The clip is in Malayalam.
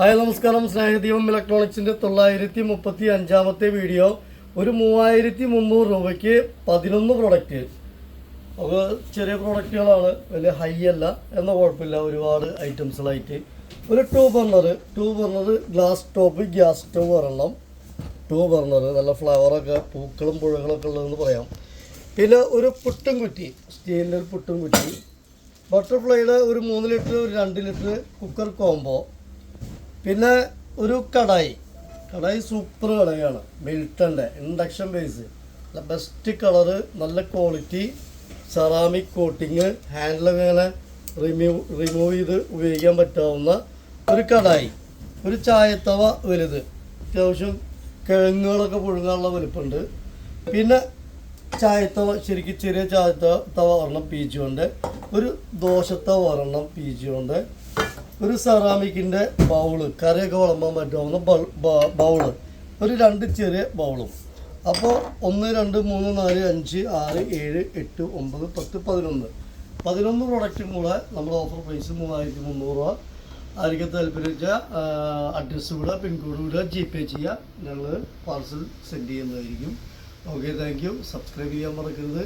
ഹായ് നമസ്കാരം. സ്നേഹദീപം ഇലക്ട്രോണിക്സിന്റെ തൊള്ളായിരത്തി മുപ്പത്തി അഞ്ചാമത്തെ വീഡിയോ. ഒരു മൂവായിരത്തി മുന്നൂറ് രൂപയ്ക്ക് പതിനൊന്ന് പ്രൊഡക്റ്റ് അത് ചെറിയ പ്രൊഡക്റ്റുകളാണ് വലിയ ഹൈ അല്ല. എന്ന കുഴപ്പമില്ല ഒരുപാട് ഐറ്റംസുകളായിട്ട് ഒരു two burner two burner glass top gas stove ഒരെണ്ണം. ടൂ ബർണർ നല്ല ഫ്ലവറൊക്കെ പൂക്കളും പുഴകളൊക്കെ ഉള്ളതെന്ന് പറയാം. പിന്നെ ഒരു പുട്ടും കുറ്റി സ്റ്റീലിന്റെ ഒരു പുട്ടും കുറ്റി. ബട്ടർഫ്ലൈയുടെ ഒരു മൂന്ന് ലിറ്റർ ഒരു രണ്ട് ലിറ്റർ കുക്കർ കോംബോ പിന്നെ ഒരു കടായി. കടായി സൂപ്പർ കടയാണ്. മിൽട്ടന്റെ ഇൻഡക്ഷൻ ബേസ് നല്ല ബെസ്റ്റ് കളറ് നല്ല ക്വാളിറ്റി സെറാമിക് കോട്ടിങ് ഹാൻഡിലൊക്കെ ഇങ്ങനെ റിമൂവ് റിമൂവ് ചെയ്ത് ഉപയോഗിക്കാൻ പറ്റാവുന്ന ഒരു കടായി. ഒരു ചായത്തവ വലുത്. അത്യാവശ്യം കിഴങ്ങുകളൊക്കെ പുഴുങ്ങാനുള്ള വലുപ്പുണ്ട്. പിന്നെ ചായത്തവ ശരിക്കും ചെറിയ ചായത്തവ തവ ഒരെണ്ണം പീച്ചുകൊണ്ട് ഒരു ദോശത്തവ ഒരെണ്ണം പീച്ചുകൊണ്ട് ഒരു സെറാമിക്കിന്റെ ബൗൾ കറിയൊക്കെ വിളമ്പാൻ പറ്റാവുന്ന ബൗൾ ഒരു രണ്ട് ചെറിയ ബൗളും അപ്പോൾ ഒന്ന് രണ്ട് മൂന്ന് നാല് അഞ്ച് ആറ് ഏഴ് എട്ട് ഒമ്പത് പത്ത് പതിനൊന്ന്. പതിനൊന്ന് പ്രൊഡക്റ്റും കൂടെ നമ്മൾ ഓഫർ പ്രൈസ് മൂവായിരത്തി മുന്നൂറ് രൂപ. ആയിരിക്കും താല്പര്യം വെച്ചാൽ അഡ്രസ്സ് വിടുക പിൻകോഡ് വിടുക ജി പേ ചെയ്യുക. ഞങ്ങൾ പാർസൽ സെൻഡ് ചെയ്യുന്നതായിരിക്കും. ഓക്കെ താങ്ക് യു സബ്സ്ക്രൈബ് ചെയ്യാൻ മറക്കരുത്.